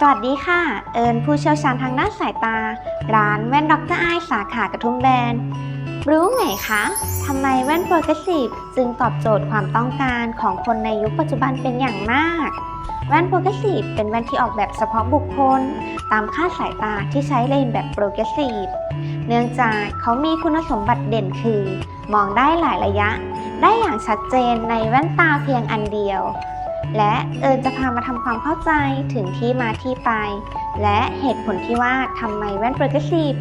สวัสดีค่ะ เอิญผู้เชี่ยวชาญทางด้านสายตา ร้านแว่นดรไอสาขากระทุ่มแบน รู้ไหมคะทำไมแว่นโปรเกรสซีฟจึงตอบโจทย์ความต้องการของคนในยุคปัจจุบันเป็นอย่างมาก แว่นโปรเกรสซีฟเป็นแว่นที่ออกแบบเฉพาะบุคคล ตามค่าสายตาที่ใช้เลนแบบโปรเกรสซีฟเนื่องจากเขามีคุณสมบัติเด่นคือ มองได้หลายระยะ ได้อย่างชัดเจนในแว่นตาเพียงอันเดียว และเอิญจะพามาทำความเข้าใจถึงที่มาที่ไป และเหตุผลที่ว่าทำไมแว่นโปรเกรสซีฟ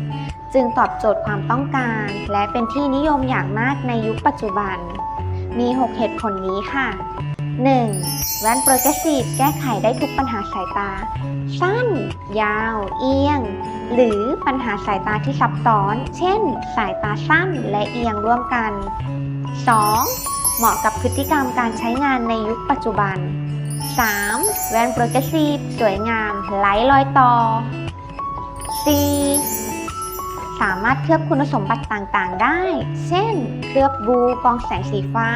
จึงตอบโจทย์ความต้องการ และเป็นที่นิยมอย่างมากในยุคปัจจุบัน มี 6 เหตุผลนี้ค่ะ 1. แว่นโปรเกรสซีฟแก้ไขได้ทุกปัญหาสายตา สั้น ยาว เอียง หรือปัญหาสายตาที่ซับซ้อน เช่น สายตาสั้นและเอียงร่วมกัน 2. เหมาะกับพฤติกรรมการใช้งานในยุคปัจจุบัน 3. แว่นโปรเกรสซีฟสวยงามไร้รอยต่อ 4. สามารถเคลือบคุณสมบัติต่างๆ ได้ เช่น เคลือบบูกองแสงสีฟ้า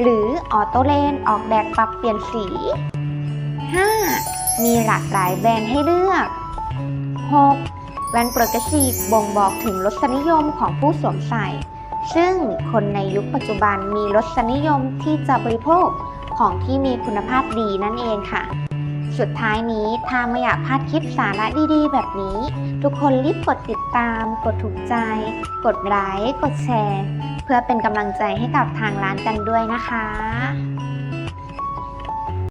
หรือออโตเลนออกแบบปรับเปลี่ยนสี 5. มีหลากหลายแบรนด์ให้เลือก 6. แว่นโปรเกรสซีฟบ่งบอกถึงรสนิยมของผู้สวมใส่ ซึ่งคนในยุคปัจจุบันมีรสนิยมที่จะบริโภคของที่มีคุณภาพดีนั่นเองค่ะ สุดท้ายนี้ถ้าไม่อยากพลาดคลิปสาระดีๆ แบบนี้ ทุกคนรีบกดติดตาม กดถูกใจ กดไลค์กดแชร์ เพื่อเป็นกำลังใจให้กับทางร้านกันด้วยนะคะ